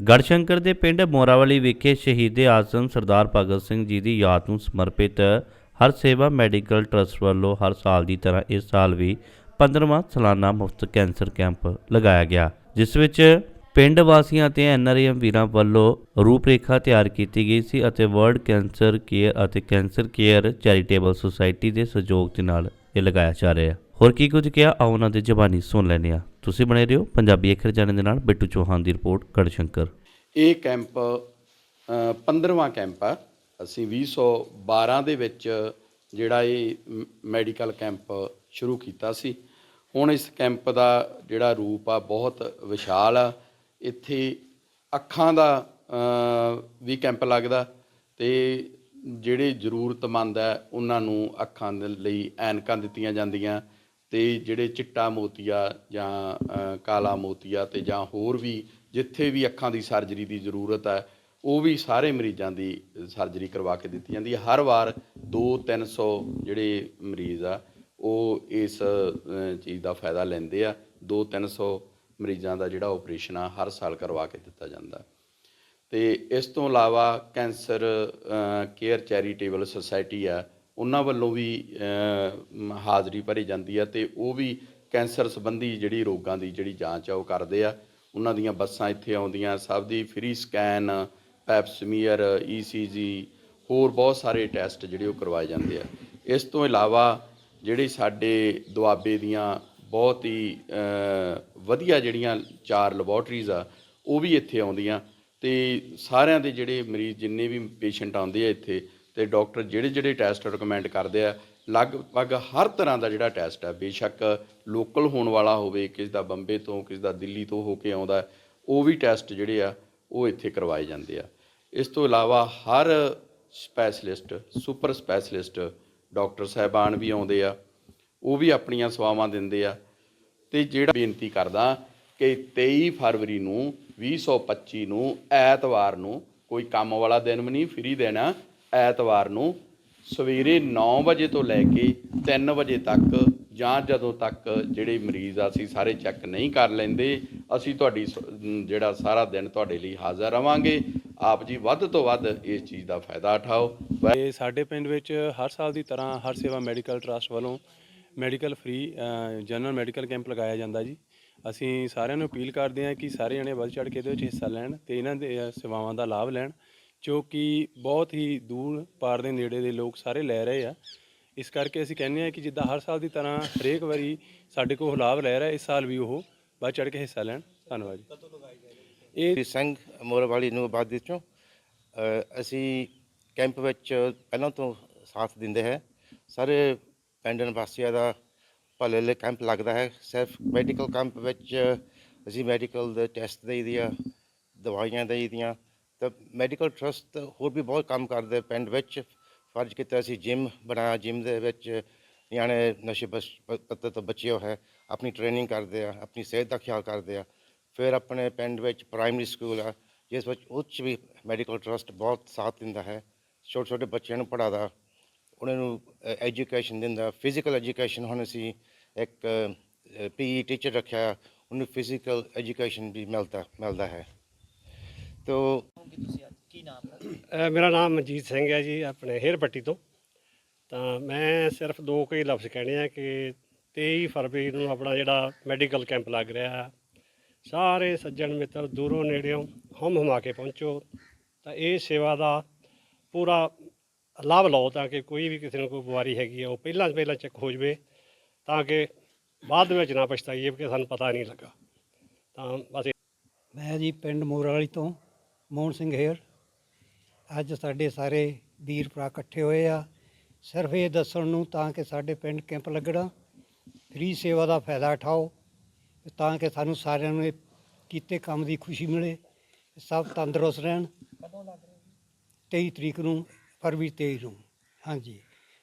ਗੜਸ਼ੰਕਰ ਦੇ ਪਿੰਡ ਮੋਰਾਵਲੀ ਵਿਖੇ ਸ਼ਹੀਦ ਆਜ਼ਮ ਸਰਦਾਰ ਭਗਤ ਸਿੰਘ ਜੀ ਦੀ ਯਾਦ ਨੂੰ ਸਮਰਪਿਤ ਹਰ ਸੇਵਾ ਮੈਡੀਕਲ ਟਰਸਟ ਵੱਲੋਂ ਹਰ ਸਾਲ ਦੀ ਤਰ੍ਹਾਂ ਇਸ ਸਾਲ ਵੀ 15ਵਾਂ ਸਾਲਾਨਾ ਮੁਫਤ ਕੈਂਸਰ ਕੈਂਪ ਲਗਾਇਆ ਗਿਆ, ਜਿਸ ਵਿੱਚ ਪਿੰਡ ਵਾਸੀਆਂ ਅਤੇ ਐਨਆਰਐਮ ਵੀਰਾਂ ਵੱਲੋਂ ਰੂਪਰੇਖਾ ਤਿਆਰ ਕੀਤੀ ਗਈ ਸੀ ਅਤੇ ਵਰਲਡ ਕੈਂਸਰ ਕੇਅਰ ਅਤੇ ਕੈਂਸਰ ਕੇਅਰ ਚੈਰੀਟੇਬਲ ਸੁਸਾਇਟੀ ਦੇ ਸਹਿਯੋਗ ਦੇ ਨਾਲ ਇਹ ਲਗਾਇਆ ਜਾ ਰਿਹਾ ਹੈ। ਹੋਰ ਕੀ ਕੁਝ ਕਿਹਾ, ਆਓ ਉਹਨਾਂ ਦੇ ਜ਼ਬਾਨੀ ਸੁਣ ਲੈਂਦੇ ਹਾਂ। ਤੁਸੀਂ ਬਣੇ ਰਹੋ। ਪੰਜਾਬੀ ਅੱਖਰ ਜਾਣਨ ਦੇ ਨਾਲ ਬਿੱਟੂ ਚੌਹਾਨ ਦੀ ਰਿਪੋਰਟ ਗੜਸ਼ੰਕਰ ਇਹ ਕੈਂਪ ਅ, 15ਵਾਂ ਕੈਂਪ ਆ। ਅਸੀਂ 2012 ਦੇ ਵਿੱਚ ਜਿਹੜਾ ਇਹ ਮੈਡੀਕਲ ਕੈਂਪ ਸ਼ੁਰੂ ਕੀਤਾ ਸੀ। ਹੁਣ ਇਸ ਕੈਂਪ ਦਾ ਜਿਹੜਾ ਰੂਪ ਆ ਬਹੁਤ ਵਿਸ਼ਾਲ ਆ। ਇੱਥੇ ਅੱਖਾਂ ਦਾ ਵੀ ਕੈਂਪ ਲੱਗਦਾ ਤੇ ਜਿਹੜੇ ਜ਼ਰੂਰਤਮੰਦ ਹੈ ਉਹਨਾਂ ਨੂੰ ਅੱਖਾਂ ਦੇ ਲਈ ਐਨਕਾਂ ਦਿੱਤੀਆਂ ਜਾਂਦੀਆਂ। ਤੇ ਜਿਹੜੇ ਚਿੱਟਾ ਮੋਤੀਆ ਜਾਂ ਕਾਲਾ ਮੋਤੀਆ ਤੇ ਜਾਂ ਹੋਰ ਵੀ ਜਿੱਥੇ ਵੀ ਅੱਖਾਂ ਦੀ ਸਰਜਰੀ ਦੀ ਜ਼ਰੂਰਤ ਹੈ, ਉਹ ਵੀ ਸਾਰੇ ਮਰੀਜ਼ਾਂ ਦੀ ਸਰਜਰੀ ਕਰਵਾ ਕੇ ਦਿੱਤੀ ਜਾਂਦੀ ਹੈ। ਹਰ ਵਾਰ 2-300 ਜਿਹੜੇ ਮਰੀਜ਼ ਆ, ਉਹ ਇਸ ਚੀਜ਼ ਦਾ ਫਾਇਦਾ ਲੈਂਦੇ ਆ। 2-300 ਮਰੀਜ਼ਾਂ ਦਾ ਜਿਹੜਾ ਆਪਰੇਸ਼ਨ ਆ, ਹਰ ਸਾਲ ਕਰਵਾ ਕੇ ਦਿੱਤਾ ਜਾਂਦਾ। ਤੇ ਇਸ ਤੋਂ ਇਲਾਵਾ ਕੈਂਸਰ ਕੇਅਰ ਚੈਰੀਟੇਬਲ ਸੁਸਾਇਟੀ ਆ ਉਹਨਾਂ ਵੱਲੋਂ ਵੀ ਹਾਜ਼ਰੀ ਭਰੀ ਜਾਂਦੀ ਆ ਤੇ ਉਹ ਵੀ ਕੈਂਸਰ ਸੰਬੰਧੀ ਜਿਹੜੀ ਰੋਗਾਂ ਦੀ ਜਿਹੜੀ ਜਾਂਚ ਆ ਉਹ ਕਰਦੇ ਆ। ਉਹਨਾਂ ਦੀਆਂ ਬੱਸਾਂ ਇੱਥੇ ਆਉਂਦੀਆਂ, ਸਭ ਦੀ free scan pap smear ECG ਹੋਰ ਬਹੁਤ ਸਾਰੇ ਟੈਸਟ ਜਿਹੜੇ ਉਹ ਕਰਵਾਏ ਜਾਂਦੇ ਆ। ਇਸ ਤੋਂ ਇਲਾਵਾ ਜਿਹੜੇ ਸਾਡੇ ਦੁਆਬੇ ਦੀਆਂ ਬਹੁਤ ਹੀ ਵਧੀਆ ਜਿਹੜੀਆਂ ਚਾਰ ਲੈਬੋਰਟਰੀਜ਼ ਆ, ਉਹ ਵੀ ਇੱਥੇ ਆਉਂਦੀਆਂ ਤੇ ਸਾਰਿਆਂ ਦੇ ਜਿਹੜੇ ਮਰੀਜ਼ ਜਿੰਨੇ ਵੀ ਪੇਸ਼ੈਂਟ ਆਉਂਦੇ ਆ ਇੱਥੇ ਤੇ ਡਾਕਟਰ ਜਿਹੜੇ ਜਿਹੜੇ ਟੈਸਟ ਰეკਮੈਂਡ ਕਰਦੇ ਆ, ਲਗਭਗ ਹਰ ਤਰ੍ਹਾਂ ਦਾ ਜਿਹੜਾ ਟੈਸਟ ਹੈ ਬੇਸ਼ੱਕ ਲੋਕਲ ਹੋਣ ਵਾਲਾ ਹੋਵੇ, ਕਿਸੇ ਦਾ ਬੰਬੇ ਤੋਂ, ਕਿਸੇ ਦਾ ਦਿੱਲੀ ਤੋਂ ਹੋ ਕੇ ਆਉਂਦਾ, ਉਹ ਵੀ ਟੈਸਟ ਜਿਹੜੇ ਆ, ਉਹ ਇੱਥੇ ਕਰਵਾਏ ਜਾਂਦੇ ਆ। ਇਸ ਤੋਂ ਇਲਾਵਾ ਹਰ ਸਪੈਸ਼ਲਿਸਟ ਸੁਪਰ ਸਪੈਸ਼ਲਿਸਟ ਡਾਕਟਰ ਸਾਹਿਬਾਨ ਵੀ ਆਉਂਦੇ ਆ, ਉਹ ਵੀ ਆਪਣੀਆਂ ਸੇਵਾਵਾਂ ਦਿੰਦੇ ਆ। ਤੇ ਜਿਹੜਾ ਬੇਨਤੀ ਕਰਦਾ ਕਿ 23 ਫਰਵਰੀ ਨੂੰ 2025 ਨੂੰ, ਐਤਵਾਰ ਨੂੰ, ਕੋਈ ਕੰਮ ਵਾਲਾ ਦਿਨ ਵੀ ਨਹੀਂ ਫ੍ਰੀ ਦੇਣਾ ਐਤਵਾਰ ਨੂੰ ਸਵੇਰੇ 9 ਵਜੇ ਤੋਂ ਲੈ ਕੇ 3 ਵਜੇ ਤੱਕ ਜਾਂ ਜਦੋਂ ਤੱਕ ਜਿਹੜੇ ਮਰੀਜ਼ ਆ ਅਸੀਂ ਸਾਰੇ ਚੈੱਕ ਨਹੀਂ ਕਰ ਲੈਂਦੇ, ਅਸੀਂ ਤੁਹਾਡੀ ਸ- ਜਿਹੜਾ ਸਾਰਾ ਦਿਨ ਤੁਹਾਡੇ ਲਈ ਹਾਜ਼ਰ ਰਵਾਂਗੇ। ਆਪ ਜੀ ਵੱਧ ਤੋਂ ਵੱਧ ਇਸ ਚੀਜ਼ ਦਾ ਫਾਇਦਾ ਉਠਾਓ। ਤੇ ਸਾਡੇ ਪਿੰਡ ਵਿੱਚ ਹਰ ਸਾਲ ਦੀ ਤਰ੍ਹਾਂ ਹਰ ਸੇਵਾ ਮੈਡੀਕਲ ਟਰਸਟ ਵੱਲੋਂ medical free general medical camp ਲਗਾਇਆ ਜਾਂਦਾ ਜੀ। ਅਸੀਂ ਸਾਰਿਆਂ ਨੂੰ ਅਪੀਲ ਕਰਦੇ ਹਾਂ ਕਿ ਸਾਰੇ ਜਣੇ ਵੱਧ ਚੜ੍ਹ ਕੇ ਇਹਦੇ ਵਿੱਚ ਹਿੱਸਾ ਲੈਣ ਤੇ ਇਹਨਾਂ ਦੇ ਸੇਵਾਵਾਂ ਦਾ ਲਾਭ ਲੈਣ। ਜੋ ਕਿ ਬਹੁਤ ਹੀ ਦੂਰ ਪਾਰ ਦੇ ਨੇੜੇ ਦੇ ਲੋਕ ਸਾਰੇ ਲੈ ਰਹੇ ਆ। ਇਸ ਕਰਕੇ ਅਸੀਂ ਕਹਿੰਦੇ ਹਾਂ ਕਿ ਜਿੱਦਾਂ ਹਰ ਸਾਲ ਦੀ ਤਰ੍ਹਾਂ ਹਰੇਕ ਵਾਰੀ ਸਾਡੇ ਕੋਲ ਲਾਭ ਲੈ ਰਿਹਾ ਇਸ ਸਾਲ ਵੀ ਉਹ ਵੱਧ ਚੜ੍ਹ ਕੇ ਹਿੱਸਾ ਲੈਣ। ਧੰਨਵਾਦ ਜੀ। ਇਹ ਇਹ ਸਿੰਘ ਮੋਰਵਾਲੀ ਨੂੰ ਆਬਾਦੀ ਵਿੱਚੋਂ ਅਸੀਂ ਕੈਂਪ ਵਿੱਚ ਪਹਿਲਾਂ ਤੋਂ ਸਾਥ ਦਿੰਦੇ ਹੈ। ਸਾਰੇ ਪਿੰਡ ਨਿਵਾਸੀਆਂ ਦਾ ਭਲੇ ਲਈ ਕੈਂਪ ਲੱਗਦਾ ਹੈ। ਸਿਰਫ ਮੈਡੀਕਲ ਕੈਂਪ ਵਿੱਚ ਅਸੀਂ ਮੈਡੀਕਲ ਦੇ ਟੈਸਟ ਦੇਈਦੀ ਆ ਦਵਾਈਆਂ ਦੇਈਦੀਆਂ ਤਾਂ ਮੈਡੀਕਲ ਟਰਸਟ ਹੋਰ ਵੀ ਬਹੁਤ ਕੰਮ ਕਰਦੇ ਪਿੰਡ ਵਿੱਚ। ਫਰਜ਼ ਕੀਤਾ ਅਸੀਂ ਜਿਮ ਬਣਾਇਆ ਜਿਮ ਦੇ ਵਿੱਚ ਨਿਆਣੇ ਨਸ਼ੇ ਬਸ ਪੱਤੇ ਤੋਂ ਬਚੇ ਹੋਏ ਹੈ ਆਪਣੀ ਟ੍ਰੇਨਿੰਗ ਕਰਦੇ ਆ, ਆਪਣੀ ਸਿਹਤ ਦਾ ਖਿਆਲ ਕਰਦੇ ਆ। ਫਿਰ ਆਪਣੇ ਪਿੰਡ ਵਿੱਚ ਪ੍ਰਾਇਮਰੀ ਸਕੂਲ ਆ, ਜਿਸ ਵਿੱਚ ਉੱਚ ਵੀ ਮੈਡੀਕਲ ਟਰਸਟ ਬਹੁਤ ਸਾਥ ਦਿੰਦਾ ਹੈ। ਛੋਟੇ ਛੋਟੇ ਬੱਚਿਆਂ ਨੂੰ ਪੜ੍ਹਾਦਾ ਉਹਨਾਂ ਨੂੰ ਐਜੂਕੇਸ਼ਨ ਦਿੰਦਾ। ਫਿਜ਼ੀਕਲ ਐਜੂਕੇਸ਼ਨ ਹੁਣ ਅਸੀਂ ਇੱਕ ਪੀਈ ਟੀਚਰ ਰੱਖਿਆ, ਉਹਨੂੰ ਫਿਜ਼ੀਕਲ ਐਜੂਕੇਸ਼ਨ ਵੀ ਮਿਲਦਾ ਮਿਲਦਾ ਹੈ। ਤੋ ਅ, ਮੇਰਾ ਨਾਮ ਮਨਜੀਤ ਸਿੰਘ ਹੈ ਜੀ ਆਪਣੇ ਹੇਰ ਪੱਟੀ ਤੋਂ। ਤਾਂ ਮੈਂ ਸਿਰਫ ਦੋ ਕੁ ਹੀ ਲਫ਼ਜ਼ ਕਹਿਣੇ ਆ ਕਿ 23 ਫਰਵਰੀ ਨੂੰ ਆਪਣਾ ਜਿਹੜਾ ਮੈਡੀਕਲ ਕੈਂਪ ਲੱਗ ਰਿਹਾ ਹੈ। ਸਾਰੇ ਸੱਜਣ ਮਿੱਤਰ ਦੂਰੋਂ ਨੇੜਿਓਂ ਹਮ ਹਮਾ ਕੇ ਪਹੁੰਚੋ। ਤਾਂ ਇਹ ਸੇਵਾ ਦਾ ਪੂਰਾ ਲਾਭ ਲਓ ਤਾਂ ਕਿ ਕੋਈ ਵੀ ਕਿਸੇ ਨੂੰ ਕੋਈ ਬਿਮਾਰੀ ਹੈਗੀ ਹੈ ਉਹ ਪਹਿਲਾਂ ਪਹਿਲਾਂ ਚੈੱਕ ਹੋ ਜਵੇ ਤਾਂ ਕਿ ਬਾਅਦ ਵਿੱਚ ਨਾ ਪਛਤਾਈਏ ਕਿ ਸਾਨੂੰ ਪਤਾ ਨਹੀਂ ਲੱਗਾ। ਤਾਂ ਬਸ ਮੈਂ ਜੀ ਪਿੰਡ ਮੋਰਾਲੀ ਤੋਂ। ਮੋਹਨ ਸਿੰਘ ਹੇਰ ਅੱਜ ਸਾਡੇ ਸਾਰੇ ਵੀਰ ਭਰਾ ਇਕੱਠੇ ਹੋਏ ਆ। ਸਿਰਫ ਇਹ ਦੱਸਣ ਨੂੰ ਤਾਂ ਕਿ ਸਾਡੇ ਪਿੰਡ ਕੈਂਪ ਲੱਗਣਾ। ਫ੍ਰੀ ਸੇਵਾ ਦਾ ਫਾਇਦਾ ਉਠਾਓ ਤਾਂ ਕਿ ਸਾਨੂੰ ਸਾਰਿਆਂ ਨੂੰ ਇਹ ਕੀਤੇ ਕੰਮ ਦੀ ਖੁਸ਼ੀ ਮਿਲੇ। ਸਭ ਤੰਦਰੁਸਤ ਰਹਿਣ। 23 ਤਰੀਕ ਨੂੰ, ਫਰਵਰੀ 23 ਨੂੰ। ਹਾਂਜੀ।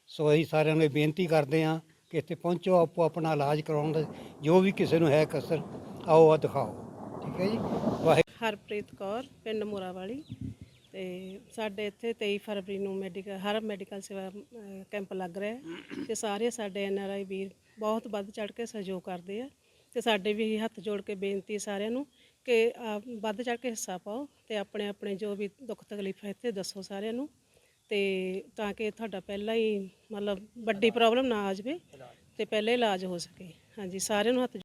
ਸੋ ਅਸੀਂ ਸਾਰਿਆਂ ਨੂੰ ਇਹ ਬੇਨਤੀ ਕਰਦੇ ਹਾਂ ਕਿ ਇੱਥੇ ਪਹੁੰਚੋ ਆਪੋ ਆਪਣਾ ਇਲਾਜ ਕਰਾਉਣ ਦਾ। ਜੋ ਵੀ ਕਿਸੇ ਨੂੰ ਹੈ ਕਸਰ, ਆਓ ਆ ਦਿਖਾਓ। ਠੀਕ ਹੈ ਜੀ। ਵਾਹਿਗੁਰੂ। ਹਰਪ੍ਰੀਤ ਕੌਰ ਪਿੰਡ ਮੋਰਾਵਾਲੀ। ਤੇ ਸਾਡੇ ਇੱਥੇ 23 ਫਰਵਰੀ ਨੂੰ ਮੈਡੀਕਲ ਹਰ ਮੈਡੀਕਲ ਸੇਵਾ ਅਹ, ਕੈਂਪ ਲੱਗ ਰਿਹਾ ਹੈ। ਤੇ ਸਾਰੇ ਸਾਡੇ ਐਨ ਆਰ ਆਈ ਵੀਰ ਬਹੁਤ ਵੱਧ ਚੜ ਕੇ ਸਹਿਯੋਗ ਕਰਦੇ ਆ। ਤੇ ਸਾਡੇ ਵੀ ਇਹੀ ਹੱਥ ਜੋੜ ਕੇ ਬੇਨਤੀ ਸਾਰਿਆਂ ਨੂੰ ਕਿ ਆ, ਵੱਧ ਚੜ ਕੇ ਹਿੱਸਾ ਪਾਓ ਤੇ ਆਪਣੇ ਆਪਣੇ ਜੋ ਵੀ ਦੁੱਖ ਤਕਲੀਫ ਹੈ ਇੱਥੇ ਦੱਸੋ ਸਾਰਿਆਂ ਨੂੰ। ਤੇ ਤਾਂ ਕਿ ਤੁਹਾਡਾ ਪਹਿਲਾਂ ਹੀ ਮਤਲਬ ਵੱਡੀ ਪ੍ਰੋਬਲਮ ਨਾ ਆ ਜਾਵੇ ਤੇ ਪਹਿਲੇ ਇਲਾਜ ਹੋ ਸਕੇ। ਹਾਂਜੀ ਸਾਰਿਆਂ ਨੂੰ ਹੱਥ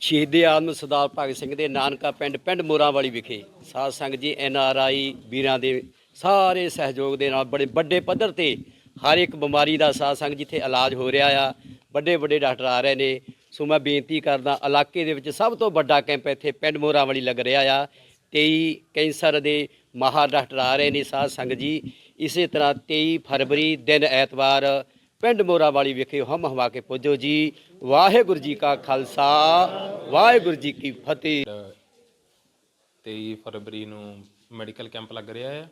ਸ਼ਹੀਦੇ ਆਦਮ ਸਰਦਾਰ ਭਗਤ ਸਿੰਘ ਦੇ ਨਾਨਕਾ ਪਿੰਡ ਪਿੰਡ ਮੋਰਾਂਵਾਲੀ ਵਿਖੇ ਸਾਧ ਸੰਗਤ ਜੀ, ਐਨ ਆਰ ਆਈ ਵੀਰਾਂ ਦੇ ਸਾਰੇ ਸਹਿਯੋਗ ਦੇ ਨਾਲ ਬੜੇ ਵੱਡੇ ਪੱਧਰ ਤੇ ਹਰ ਇੱਕ ਬਿਮਾਰੀ ਦਾ ਸਾਧ ਸੰਗਤ ਜਿੱਥੇ ਇਲਾਜ ਹੋ ਰਿਹਾ ਆ, ਵੱਡੇ ਵੱਡੇ ਡਾਕਟਰ ਆ ਰਹੇ ਨੇ। ਸੋ ਮੈਂ ਬੇਨਤੀ ਕਰਦਾ, ਇਲਾਕੇ ਦੇ ਵਿੱਚ ਸਭ ਤੋਂ ਵੱਡਾ ਕੈਂਪ ਇੱਥੇ ਪਿੰਡ ਮੋਰਾਂਵਾਲੀ ਲੱਗ ਰਿਹਾ ਆ। 23 ਕੈਂਸਰ ਦੇ ਮਾਹਰ ਡਾਕਟਰ ਆ ਰਹੇ ਨੇ ਸਾਧ ਸੰਗਤ ਜੀ। ਇਸੇ ਤਰ੍ਹਾਂ 23 ਫਰਵਰੀ, ਦਿਨ ਐਤਵਾਰ ਪਿੰਡ ਮੋਰਾਵਾਲੀ ਵਿਖੇ ਹਮ ਹਵਾ ਕੇ ਪੁੱਜੋ ਜੀ। ਵਾਹਿਗੁਰੂ ਜੀ ਕਾ ਖਾਲਸਾ, ਵਾਹਿਗੁਰੂ ਜੀ ਕੀ ਫਤਿਹ। 23 ਫਰਵਰੀ ਨੂੰ ਮੈਡੀਕਲ ਕੈਂਪ ਲੱਗ ਰਿਹਾ ਹੈ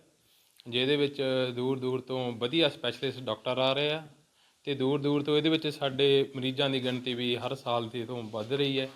ਜਿਹਦੇ ਵਿੱਚ ਦੂਰ ਦੂਰ ਤੋਂ ਵਧੀਆ ਸਪੈਸ਼ਲਿਸਟ ਡਾਕਟਰ ਆ ਰਹੇ ਆ, ਤੇ ਦੂਰ ਦੂਰ ਤੋਂ ਇਹਦੇ ਵਿੱਚ ਸਾਡੇ ਮਰੀਜ਼ਾਂ ਦੀ ਗਿਣਤੀ ਵੀ ਹਰ ਸਾਲ ਦੀ ਤੋਂ ਵੱਧ ਰਹੀ ਹੈ।